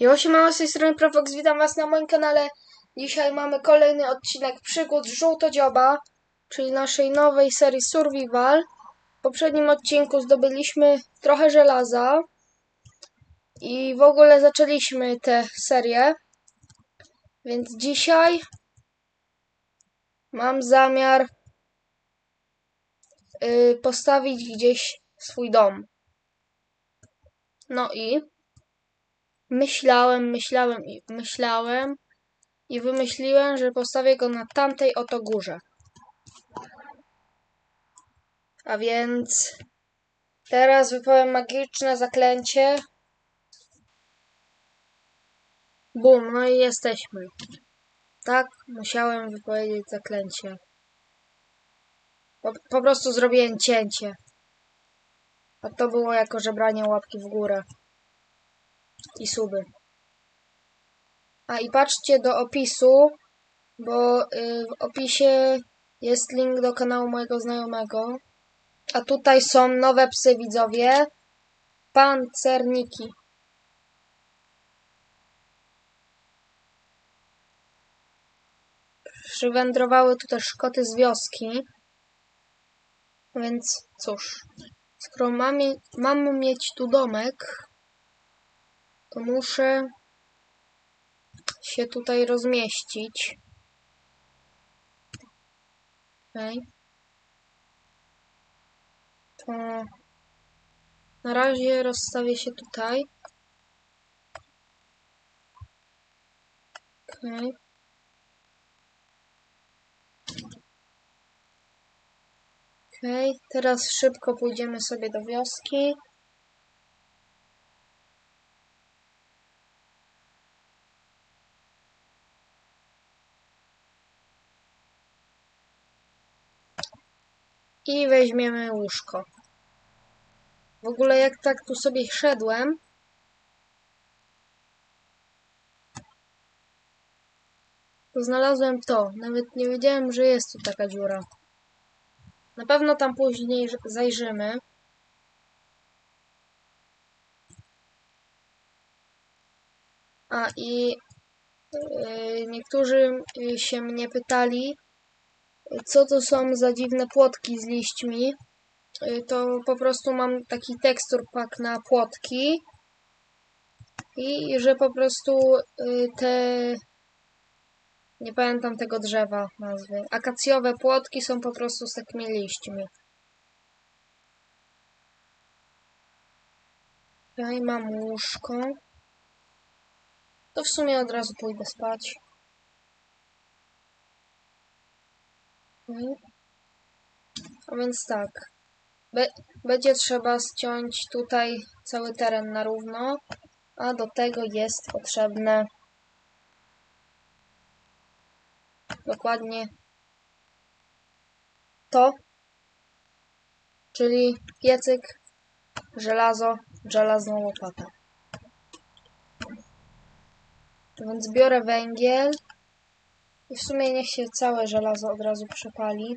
Jo, siemano, z tej strony Profox, witam was na moim kanale. Dzisiaj mamy kolejny odcinek przygód Żółtodzioba, czyli naszej nowej serii Survival. W poprzednim odcinku zdobyliśmy trochę żelaza i w ogóle zaczęliśmy tę serię. Więc dzisiaj mam zamiar y, postawić gdzieś swój dom. No i myślałem, myślałem i myślałem i wymyśliłem, że postawię go na tamtej oto górze. A więc teraz wypowiem magiczne zaklęcie. Bum, no i jesteśmy. Tak, musiałem wypowiedzieć zaklęcie. Po, po prostu zrobiłem cięcie. A to było jako żebranie łapki w górę i suby. A i patrzcie do opisu, bo y, w opisie jest link do kanału mojego znajomego. A tutaj są nowe psy widzowie. Pancerniki. Przywędrowały tu też koty z wioski. Więc cóż, skoro mamy, mamy mieć tu domek, to muszę się tutaj rozmieścić. Okej. To na razie rozstawię się tutaj. Okej. Okej, teraz szybko pójdziemy sobie do wioski. I weźmiemy łóżko. W ogóle jak tak tu sobie szedłem, to znalazłem to. Nawet nie wiedziałem, że jest tu taka dziura. Na pewno tam później zajrzymy. A i yy, niektórzy się mnie pytali, co to są za dziwne płotki z liśćmi. Y, to po prostu mam taki tekstur pack na płotki. I że po prostu y, te... Nie pamiętam tego drzewa nazwy. Akacjowe płotki są po prostu z takimi liśćmi. Tutaj mam łóżko. To w sumie od razu pójdę spać. A więc tak. Będzie trzeba ściąć tutaj cały teren na równo, a do tego jest potrzebne dokładnie to, czyli piecyk, żelazo, żelazną łopatę. Więc biorę węgiel i w sumie niech się całe żelazo od razu przepali.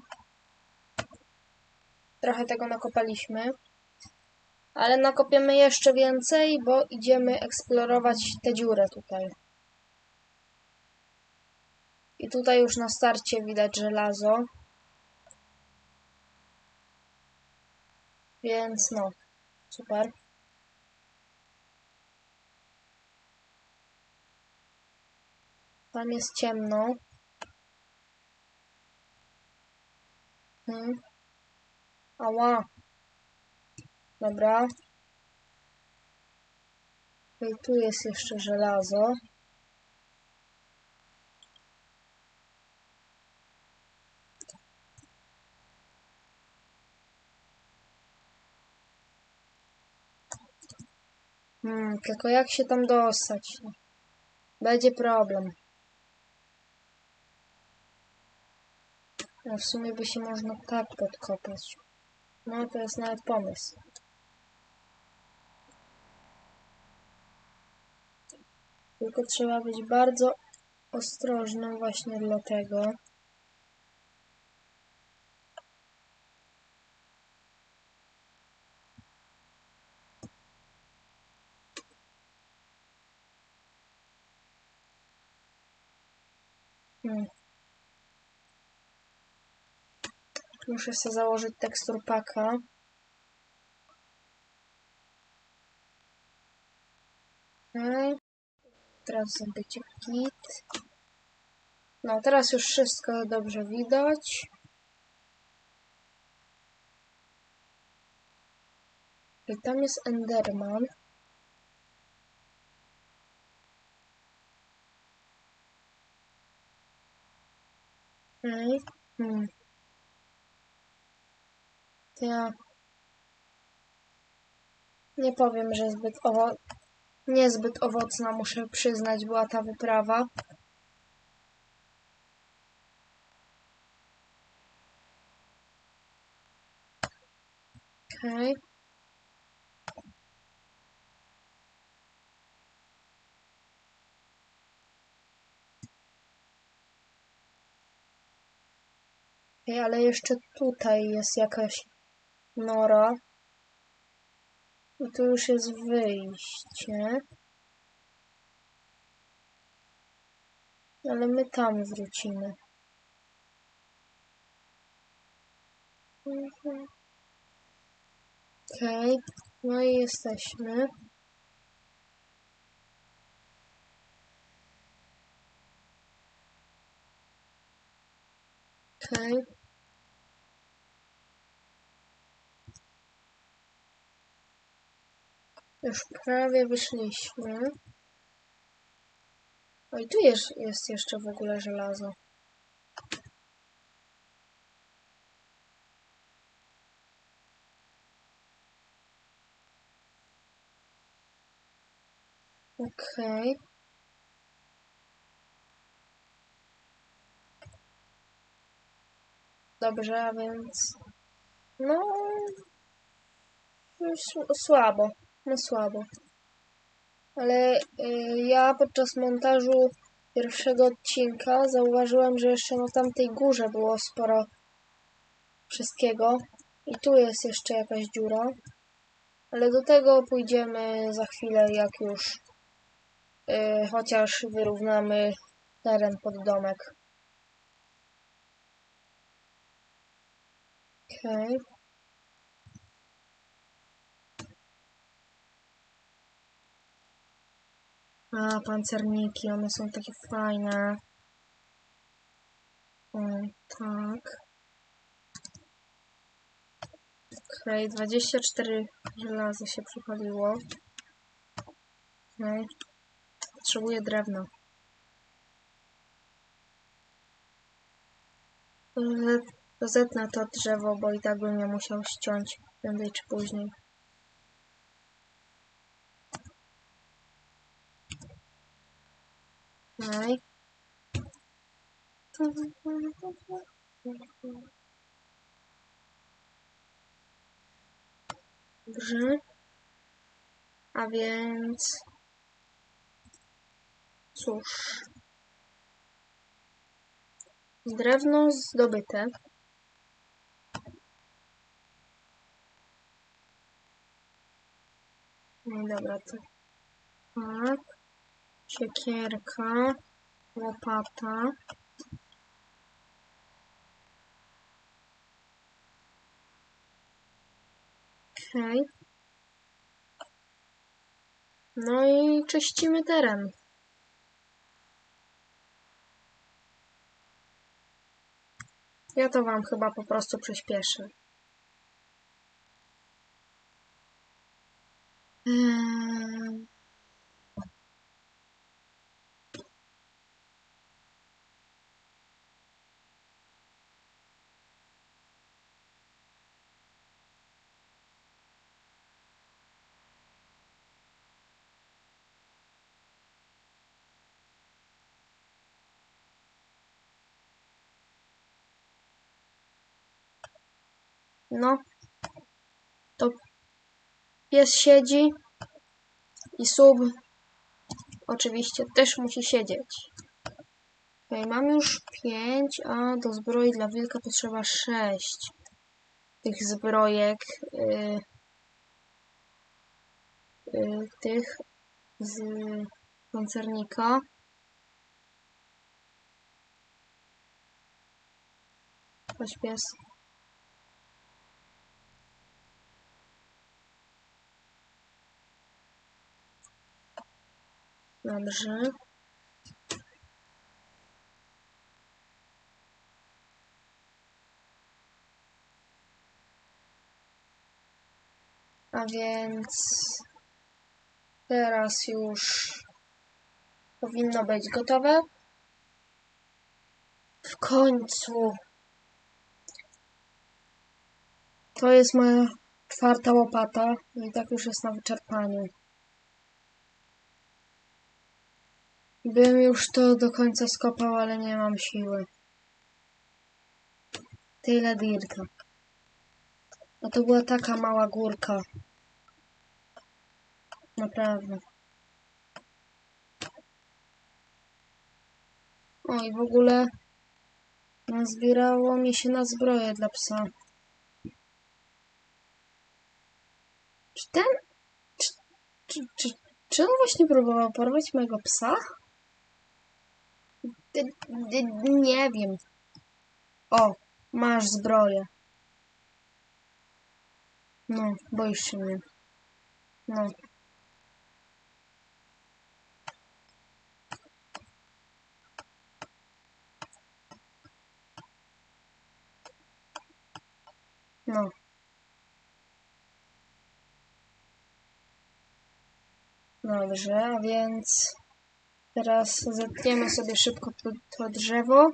Trochę tego nakopaliśmy. Ale nakopiemy jeszcze więcej, bo idziemy eksplorować tę dziurę tutaj. I tutaj już na starcie widać żelazo. Więc no, super. Tam jest ciemno. Hmm. Ała. Dobra. I tu jest jeszcze żelazo. Hmm, tylko jak się tam dostać? Będzie problem. A w sumie by się można tak podkopać. No to jest nawet pomysł. Tylko trzeba być bardzo ostrożnym właśnie dlatego. Hmm. Muszę sobie założyć tekstur paka. Okej. Teraz zdobycie kit. No, teraz już wszystko dobrze widać. I tam jest Enderman. Okej. Hmm. Ja nie powiem, że zbyt owo niezbyt owocna, muszę przyznać, była ta wyprawa. Okej. Ej, ale jeszcze tutaj jest jakaś nora. I tu już jest wyjście. Ale my tam wrócimy. Mhm. Okej, no i jesteśmy. Okej. Już prawie wyszliśmy. O i tu jest, jest jeszcze w ogóle żelazo. Okej. Dobrze, a więc... No... s- Słabo. No słabo. Ale y, ja podczas montażu pierwszego odcinka zauważyłem, że jeszcze na tamtej górze było sporo wszystkiego. I tu jest jeszcze jakaś dziura. Ale do tego pójdziemy za chwilę, jak już y, chociaż wyrównamy teren pod domek. Okej. A, pancerniki, one są takie fajne. O, tak. Okej, 24 żelaza się przypaliło. Okej. Potrzebuję drewna. Z- Zetnę to drzewo, bo i tak bym je musiał ściąć prędzej czy później. Okej. Dobrze. A więc... Cóż. Drewno zdobyte. No dobra, to tak. Siekierka. Łopata. Okej. No i czyścimy teren. Ja to wam chyba po prostu przyspieszę. Eee, No. To pies siedzi i sub oczywiście też musi siedzieć. Okej, mam już 5, a do zbroi dla wilka potrzeba 6 tych zbrojek. y, y, tych z koncernika. Chodź pies. Dobrze. A więc teraz już powinno być gotowe. W końcu. To jest moja czwarta łopata i tak już jest na wyczerpaniu. Bym już to do końca skopał, ale nie mam siły. Tyle dirta. A to była taka mała górka. Naprawdę. O i w ogóle nazbierało mi się na zbroję dla psa. Czy ten... Czy, czy, czy, czy on właśnie próbował porwać mojego psa? Nie wiem. O, masz zbroję. No, boisz się mnie. No. No. Dobrze, a więc teraz zetniemy sobie szybko to, to drzewo.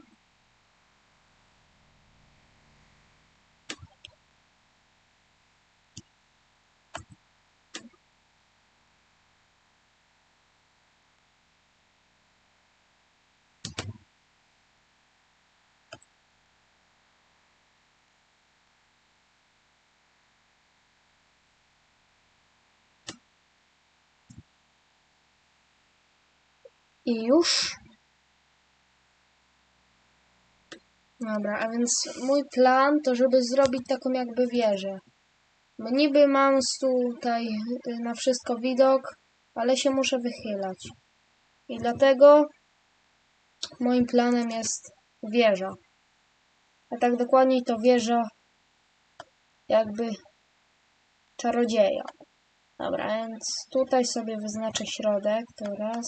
I już. Dobra, a więc mój plan to, żeby zrobić taką jakby wieżę. Niby mam tutaj y, na wszystko widok, ale się muszę wychylać. I dlatego moim planem jest wieża. A tak dokładniej to wieża jakby czarodzieja. Dobra, więc tutaj sobie wyznaczę środek. To raz,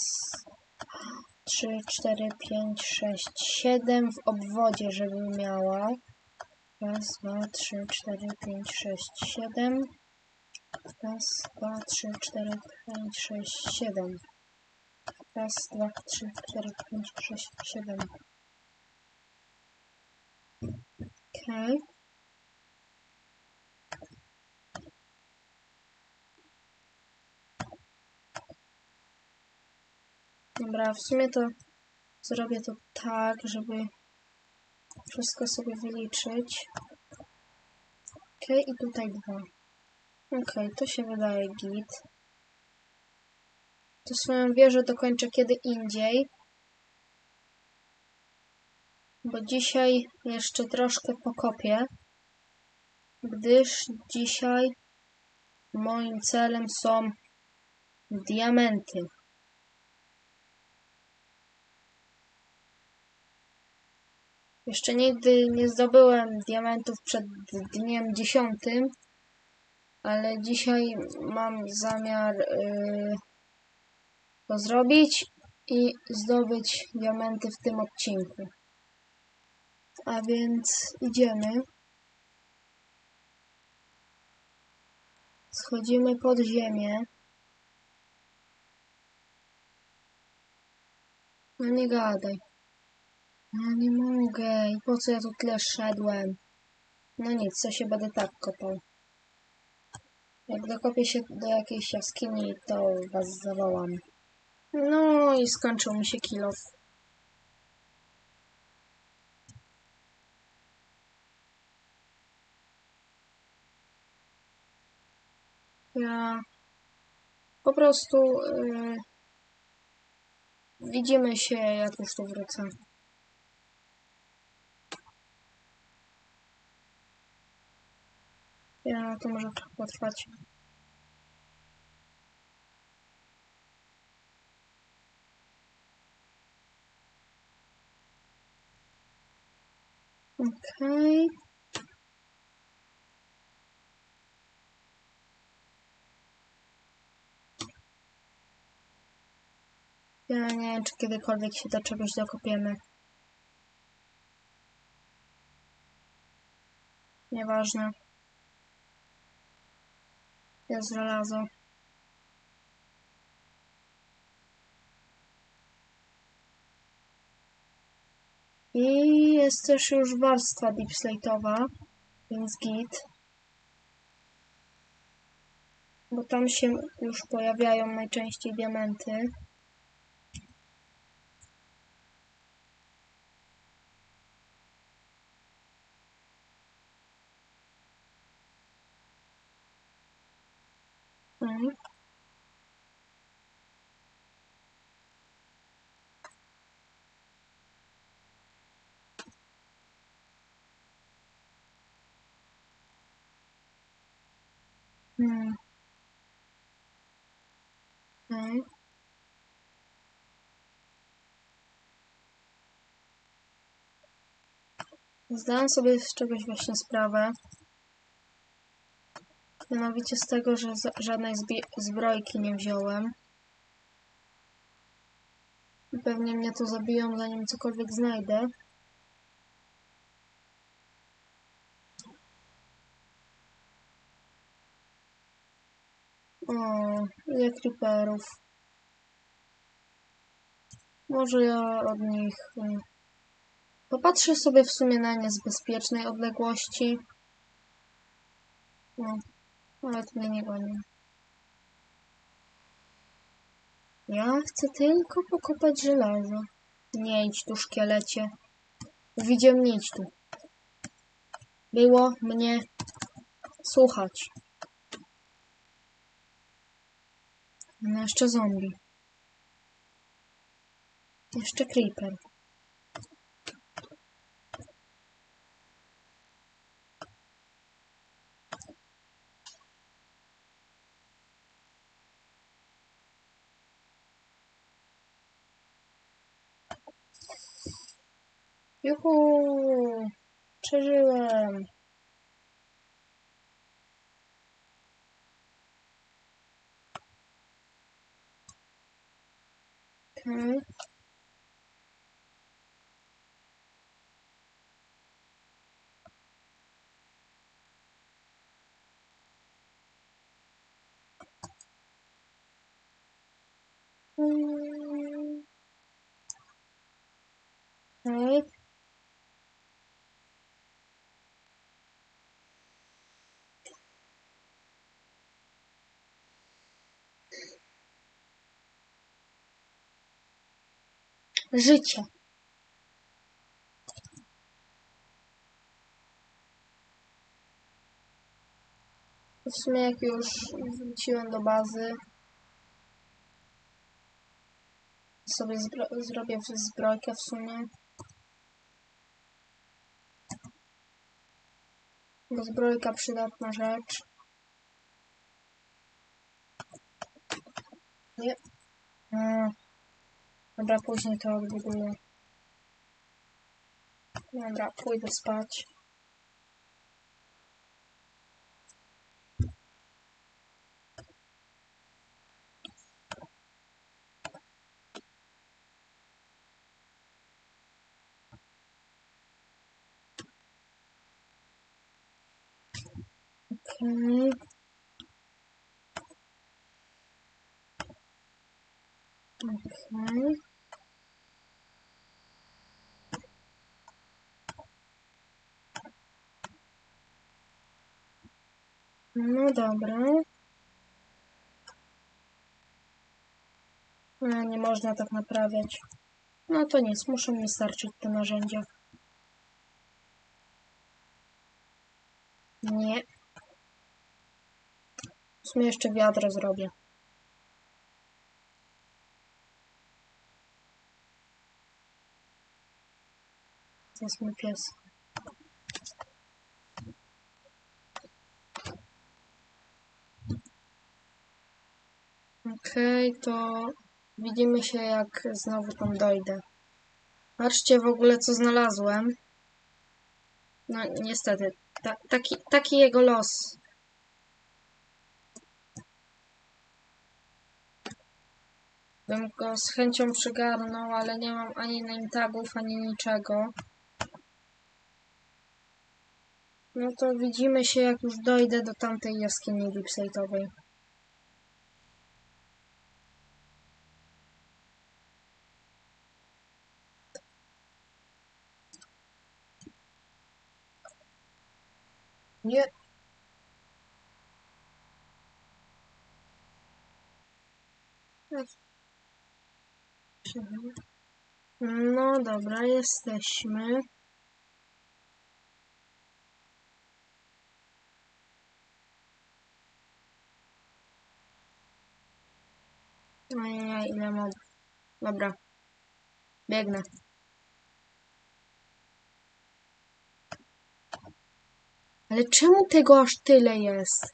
3, 4, 5, 6, 7 w obwodzie, żeby miała. Raz, dwa, trzy, cztery, pięć, sześć, siedem. Raz, dwa, trzy, cztery, pięć, sześć, siedem. Raz, dwa, trzy, cztery, pięć, sześć, siedem. Okej. Dobra, w sumie to zrobię to tak, żeby wszystko sobie wyliczyć. Ok, i tutaj dwa. Ok, to się wydaje git. To swoją wieżę dokończę kiedy indziej. Bo dzisiaj jeszcze troszkę pokopię. Gdyż dzisiaj moim celem są diamenty. Jeszcze nigdy nie zdobyłem diamentów przed dniem dziesiątym, ale dzisiaj mam zamiar yy, to zrobić i zdobyć diamenty w tym odcinku. A więc idziemy. Schodzimy pod ziemię. No nie gadaj. No nie mogę. I po co ja tu tyle szedłem? No nic, co się będę tak kopał. Jak dokopię się do jakiejś jaskini, to was zawołam. No i skończył mi się kilof. Ja po prostu yy, widzimy się, jak już tu wrócę. Ja, to może potrwać. Okej. Ja nie wiem, czy kiedykolwiek się do czegoś dokopiemy. Nieważne. Jest żelazo. I jest też już warstwa deepslate'owa, więc git. Bo tam się już pojawiają najczęściej diamenty. Mhm. Hmm. Okej. Zdałam sobie z czegoś właśnie sprawę. Mianowicie z tego, że żadnej zbrojki nie wziąłem. Pewnie mnie tu zabiją, zanim cokolwiek znajdę. O, ile creeperów. Może ja od nich... y, Popatrzę sobie w sumie na nie z bezpiecznej odległości. No, nawet mnie nie gonią. Ja chcę tylko pokopać żelazo. Nie idź tu, szkielecie. Widziałem, nie idź tu. Było mnie słuchać. No jeszcze zombie. Jeszcze creeper. Juhu! Przeżyłem! Okej. Mm. Okej. Życie. W sumie jak już wróciłem do bazy, sobie zrobię zbrojkę w sumie. Bo zbrojka przydatna rzecz. Nie. A. Dobra, później to odbuduję. Dobra, pójdę spać. Okej. Okej. No dobra. No, nie można tak naprawiać. No to nic, muszą mi starczyć te narzędzia. Nie. W sumie jeszcze wiadro zrobię. Jest mój pies. Okej, to widzimy się jak znowu tam dojdę. Patrzcie w ogóle co znalazłem. No niestety, ta, taki, taki jego los. Bym go z chęcią przygarnął, ale nie mam ani name tagów, ani niczego. No to widzimy się, jak już dojdę do tamtej jaskini deepsate'owej. Nie. No dobra, jesteśmy. Ojej, ile mam. Dobra. Biegnę. Ale czemu tego aż tyle jest?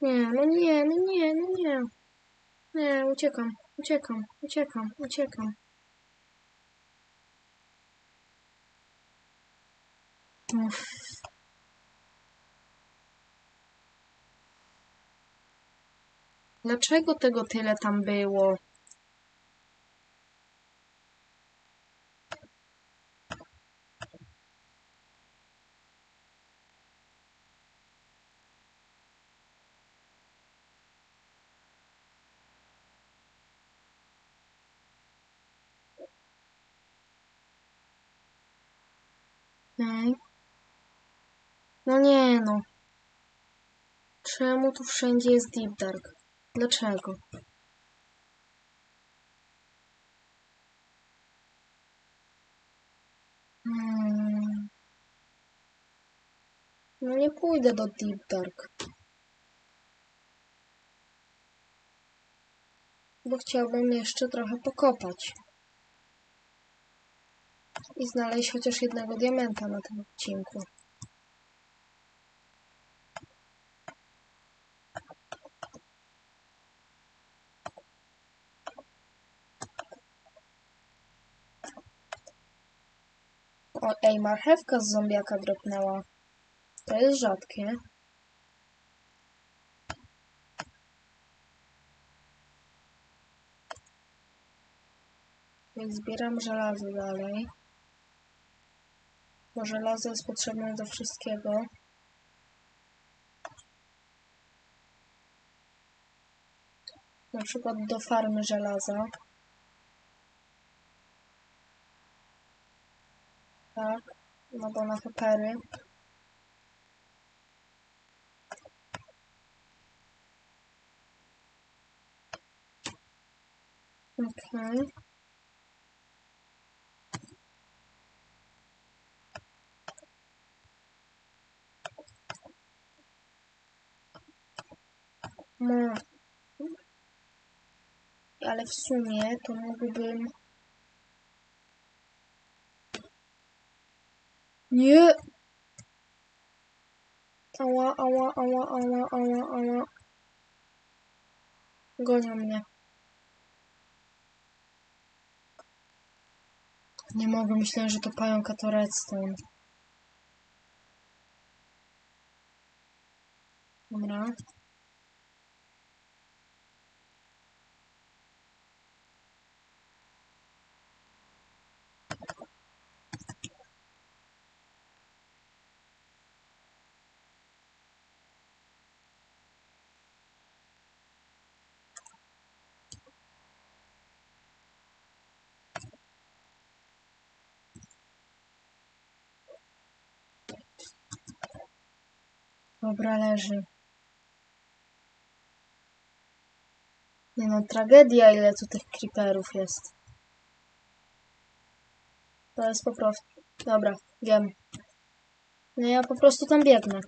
Nie, no nie, no nie, no nie. Nie, uciekam, uciekam, uciekam, uciekam. Uff. Dlaczego tego tyle tam było? Okej. No nie no. Czemu tu wszędzie jest Deep Dark? Dlaczego? Hmm. No nie pójdę do Deep Dark. Bo chciałbym jeszcze trochę pokopać. I znaleźć chociaż jednego diamenta na tym odcinku. O, ej, marchewka z zombiaka dropnęła. To jest rzadkie. Więc zbieram żelazo dalej. Bo żelazo jest potrzebne do wszystkiego. Na przykład do farmy żelaza. Tak, no bo na. Okej. No. Ale w sumie to mógłbym... Nie! Ała, ała, ała, ała, ała, ała. Gonią mnie. Nie mogę, myślałem, że to pająka to redstone. Dobra. Dobra, leży. Nie no, tragedia ile tu tych creeperów jest. To jest po prostu... Dobra, wiem. No ja po prostu tam biegnę.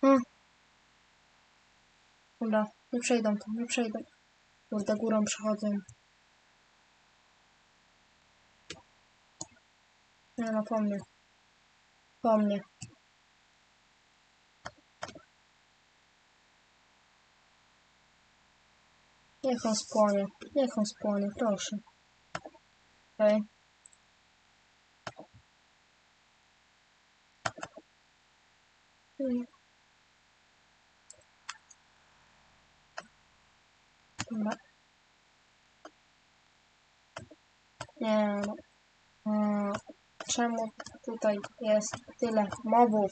Hmm. Dobra, nie przejdą tu, nie przejdą. Kurde, górą przechodzą. Nie no, po mnie. Mnie. Niech on spłonie. Niech on spłonie, proszę. Okej. Mm. Dobra. Nie no. Czemu tutaj jest tyle mobów?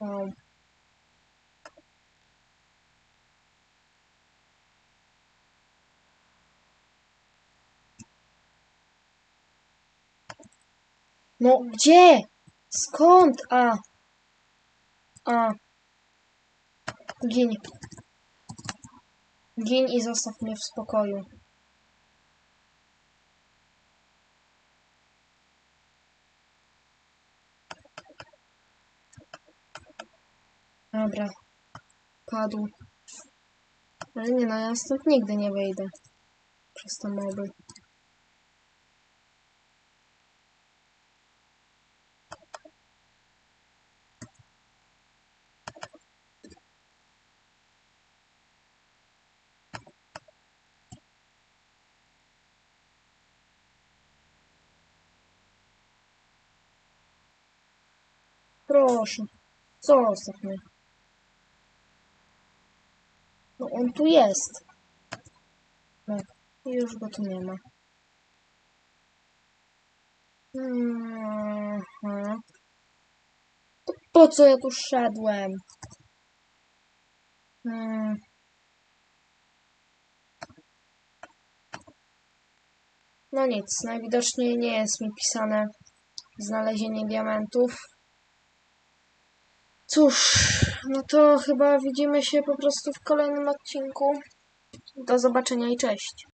Um. No gdzie? Skąd? A. A. Gin. Gin i zostaw mnie w spokoju. Dobra. Padł. Ale nie, no ja stąd nigdy nie wyjdę. Przez te moby. Proszę. Zostaw mnie. No on tu jest. No, już go tu nie ma. Mhm. To po co ja tu szedłem? Hmm. No nic, najwidoczniej nie jest mi pisane znalezienie diamentów. Cóż, no to chyba widzimy się po prostu w kolejnym odcinku. Do zobaczenia i cześć.